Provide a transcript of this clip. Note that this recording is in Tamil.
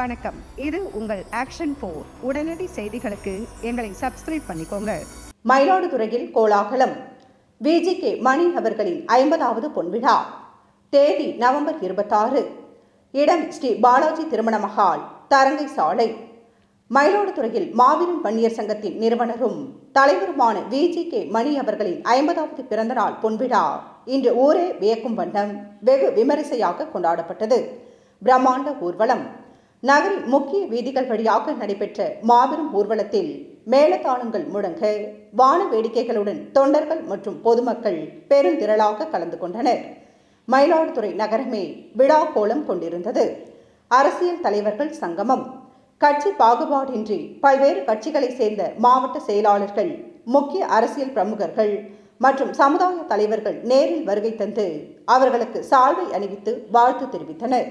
வணக்கம். இது உங்கள் ஆக்ஷன் போர் உடனடி செய்திகளுக்கு எங்களை சப்ஸ்கிரைப் பண்ணிக்கோங்க. மயிலாடுதுறையில் கோலாகலம். விஜிகே மணி அவர்களின் ஐம்பதாவது பொன்விழா. தேதி நவம்பர் இருபத்தாறு. இடம் ஸ்ரீ பாலாஜி திருமண மஹால் தரங்கை சாலை. மயிலாடுதுறையில் மாபெரும் வன்னியர் சங்கத்தின் நிறுவனரும் தலைவருமான விஜிகே மணி அவர்களின் ஐம்பதாவது பிறந்தநாள் பொன்விழா. இன்று ஊரே வியக்கும் வண்ணம் வெகு விமரிசையாக கொண்டாடப்பட்டது. பிரம்மாண்ட ஊர்வலம். நகரின் முக்கிய வீதிகள் வழியாக நடைபெற்ற மாபெரும் ஊர்வலத்தில் மேலதாளங்கள் முழங்க வான வேடிக்கைகளுடன் தொண்டர்கள் மற்றும் பொதுமக்கள் பெருந்திரளாக கலந்து கொண்டனர். மயிலாடுதுறை நகரமே விழா கோலம் கொண்டிருந்தது. அரசியல் தலைவர்கள் சங்கமம். கட்சி பாகுபாடின்றி பல்வேறு கட்சிகளைச் சேர்ந்த மாவட்ட செயலாளர்கள் முக்கிய அரசியல் பிரமுகர்கள் மற்றும் சமுதாய தலைவர்கள் நேரில் வருகை தந்து அவர்களுக்கு சால்வை அணிவித்து வாழ்த்து தெரிவித்தனர்.